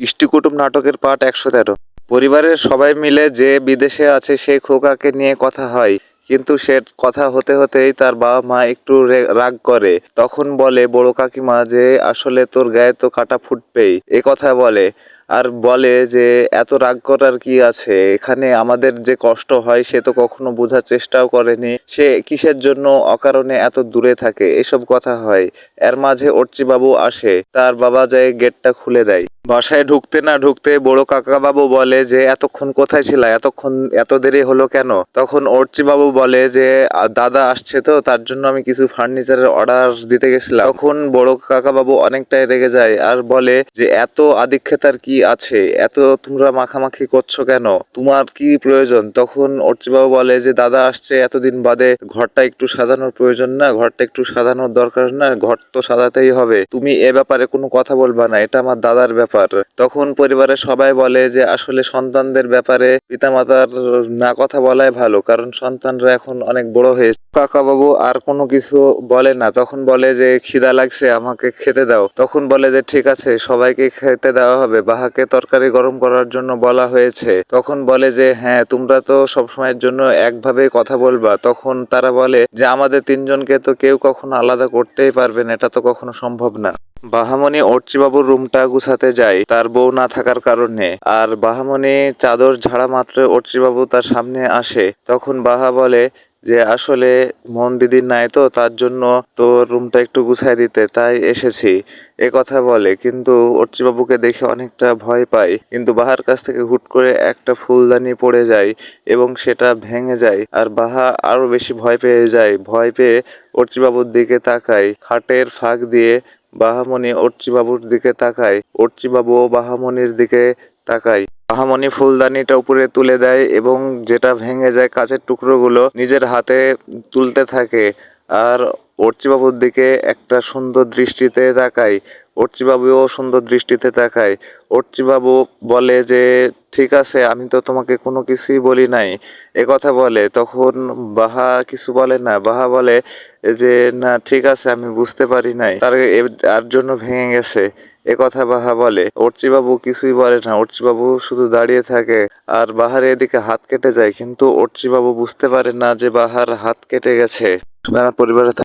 ইষ্টিকুটুম নাটকের পাঠ একশো তেরো। পরিবারের সবাই মিলে যে বিদেশে আছে সেই খোকাকে নিয়ে কথা হয়, কিন্তু সে কথা হতে হতেই তার বাবা মা একটু রাগ করে। তখন বলে, বড় কাকিমা, যে আসলে তোর গায়ে তো কাটা ফুটবেই। এ কথা বলে। আর বলে যে, এত রাগ করার কি আছে? এখানে আমাদের যে কষ্ট হয়, সে তো কখনো বোঝার চেষ্টাও করেনি। সে কিসের জন্য অকারণে এত দূরে থাকে? এসব কথা হয়। এর মাঝে বাবু আসে। তার বাবা যায় গেটটা খুলে দেয়। বাসায় ঢুকতে না ঢুকতে বড় কাকা বাবু বলে যে, এতক্ষণ কোথায় ছিল? এতক্ষণ এত দেরি হলো কেন? তখন বাবু বলে যে দাদা আসছে তো, তার জন্য আমি কিছু ফার্নিচারের অর্ডার দিতে গেছিলাম। তখন বড় কাকা বাবু অনেকটাই রেগে যায় আর বলে যে, এত আদিক্ষেতার কি আছে, এত তোমরা মাখামাখি করছ কেন? তোমার কি প্রয়োজন? তখন বাবু বলে যে, দাদা আসছে, এতদিন বাদে ঘরটা একটু সাজানোর প্রয়োজন না, ঘরটা একটু সাজানোর দরকার না, ঘর তো সাজাতেই হবে। তুমি এ ব্যাপারে কোনো কথা বলবা না, এটা আমার দাদার ব্যাপার। তখন পরিবারের সবাই বলে যে, আসলে সন্তানদের ব্যাপারে পিতামাতার না কথা বলাই ভালো, কারণ সন্তানরা এখন অনেক বড় হয়েছে কাকা বাবু আর কোনো কিছু বলে না, তখন বলে যে, খিদা লাগছে, আমাকে খেতে দাও। তখন বলে যে, ঠিক আছে, সবাইকে খেতে দেওয়া হবে। বাহাকে তরকারি গরম করার জন্য বলা হয়েছে। তখন বলে যে হ্যাঁ তোমরা তো সবসময়ের জন্য একভাবে কথা বলবা। তখন তারা বলে যে, আমাদের তিনজনকে তো কেউ কখনো আলাদা করতেই পারবে না, এটা তো কখনো সম্ভব না। বাহামণি বাবুর রুমটা গুছাতে যায় তার বউ না থাকার কারণে। আর বাহামণি চাদর ঝাড়া মাত্র বাবু তার সামনে আসে। তখন বাহা বলে যে, আসলে মন দিদির নাই তো, তার জন্য তোর রুমটা একটু গুছাই দিতে, তাই এসেছি। এ কথা বলে, কিন্তু বাবুকে দেখে অনেকটা ভয় পায়। কিন্তু বাহার কাছ থেকে হুট করে একটা ফুলদানি পড়ে যায় এবং সেটা ভেঙে যায়। আর বাহা আরও বেশি ভয় পেয়ে যায়। ভয় পেয়ে বাবুর দিকে তাকায়, খাটের ফাঁক দিয়ে বাহামণি বাবুর দিকে তাকায়। বাবুও বাহামণির দিকে তাকায়। বাহামণি ফুলদানিটা উপরে তুলে দেয় এবং যেটা ভেঙে যায় কাঁচের টুকরোগুলো নিজের হাতে তুলতে থাকে। আর বাবুর দিকে একটা সুন্দর দৃষ্টিতে তাকায়। বাবুও সুন্দর দৃষ্টিতে তাকায়। বাবু বলে যে, ঠিক আছে, আমি তো তোমাকে কোনো কিছুই বলি নাই। এ কথা বলে। তখন বাহা কিছু বলে না। বাহা বলে যে, না, ঠিক আছে, আমি বুঝতে পারি নাই। তার তার জন্য ভেঙে গেছে। এ কথা বাহা বলে। বাবু কিছুই বলে না। বাবু শুধু দাঁড়িয়ে থাকে আর বাহার এদিকে হাত কেটে যায়। কিন্তু বাবু বুঝতে পারে না যে, বাহার হাত কেটে গেছে। পরিবারে